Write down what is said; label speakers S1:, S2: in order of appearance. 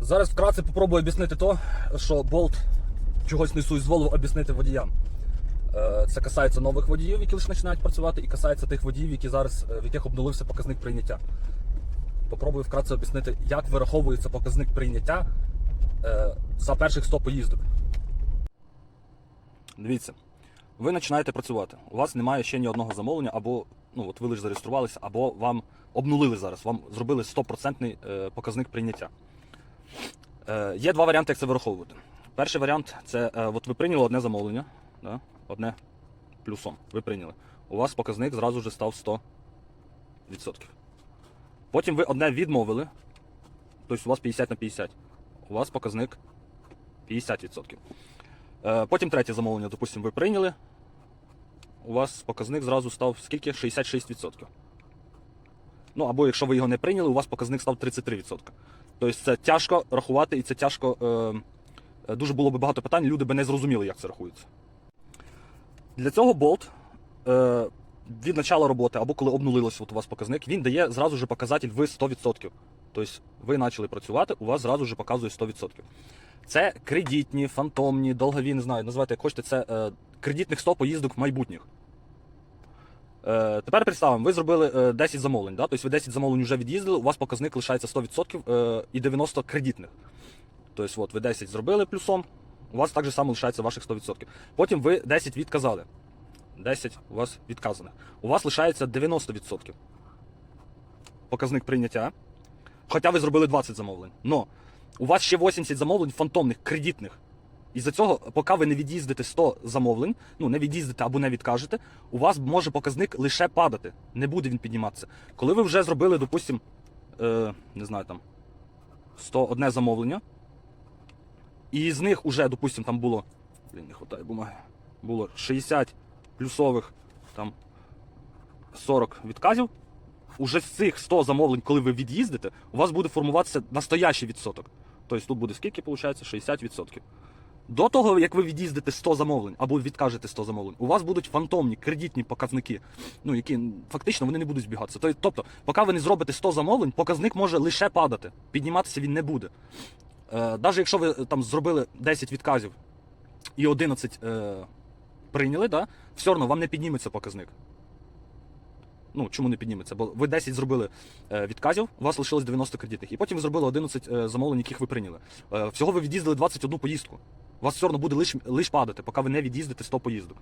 S1: Зараз вкратце попробую об'яснити то, що болт чогось не дозволив об'яснити водіям. Е, Це касається нових водіїв, які лише починають працювати, і касається тих водіїв, які зараз, е, в яких обнулився показник прийняття. Попробую вкратце об'яснити, як вираховується показник прийняття е, за перших 100 поїздок. Дивіться, ви починаєте працювати. У вас немає ще ні одного замовлення, або ну, от ви лише зареєструвалися, або вам обнулили зараз, вам зробили 100% е, показник прийняття. Е, Є два варіанти, як це вираховувати. Перший варіант це е, от ви прийняли одне замовлення, да? одне плюсом. Ви прийняли. У вас показник зразу ж став 100%. Потім ви одне відмовили, тобто у вас 50 на 50. У вас показник 50%. Е, Потім третє замовлення, допустимо, ви прийняли. У вас показник зразу став скільки? 66%. Ну або якщо ви його не прийняли, у вас показник став 33%. Тобто це тяжко рахувати і це тяжко. Е, е, дуже було б багато питань, люди би не зрозуміли, як це рахується. Для цього болт е, від початку роботи, або коли обнулилося у вас показник, він дає зразу ж показатель в 100%. Тобто ви почали працювати, у вас зразу ж показує 100%. Це кредитні, фантомні, долгові, не знаю, називайте як хочете, це е, кредитних 100 поїздок майбутніх. Е, тепер представимо, ви зробили е, 10 замовлень, да? тобто ви 10 замовлень вже від'їздили, у вас показник лишається 100% е, і 90 кредитних. Тобто от, ви 10 зробили плюсом, у вас так же само лишається ваших 100%. Потім ви 10 відказали. 10 у вас відказаних. У вас лишається 90% показник прийняття. Хоча ви зробили 20 замовлень. Но у вас ще 80 замовлень фантомних, кредитних. І за цього, поки ви не від'їздите 100 замовлень, ну не від'їздите або не відкажете, у вас може показник лише падати. Не буде він підніматися. Коли ви вже зробили, допустимо, е, не знаю там 101 замовлення, і з них уже, допустимо, там було. Блін, не вистачає бумаги. Було 60 плюсових, там 40 відказів. Уже з цих 100 замовлень, коли ви від'їздите, у вас буде формуватися настоящий відсоток. Тобто тут буде скільки, виходить? 60%. До того, як ви від'їздите 100 замовлень або відкажете 100 замовлень, у вас будуть фантомні кредитні показники, ну які фактично вони не будуть збігатися. Тобто, поки ви не зробите 100 замовлень, показник може лише падати. Підніматися він не буде. Е, навіть якщо ви е, там зробили 10 відказів і 11 е, прийняли, да, все одно вам не підніметься показник. Ну, чому не підніметься? Бо ви 10 зробили е, відказів, у вас лишилось 90 кредитних. І потім ви зробили 11 е, замовлень, яких ви прийняли. Е, всього ви від'їздили 21 поїздку. Вас все одно буде лише лиш падати, поки ви не від'їздите 100 поїздок.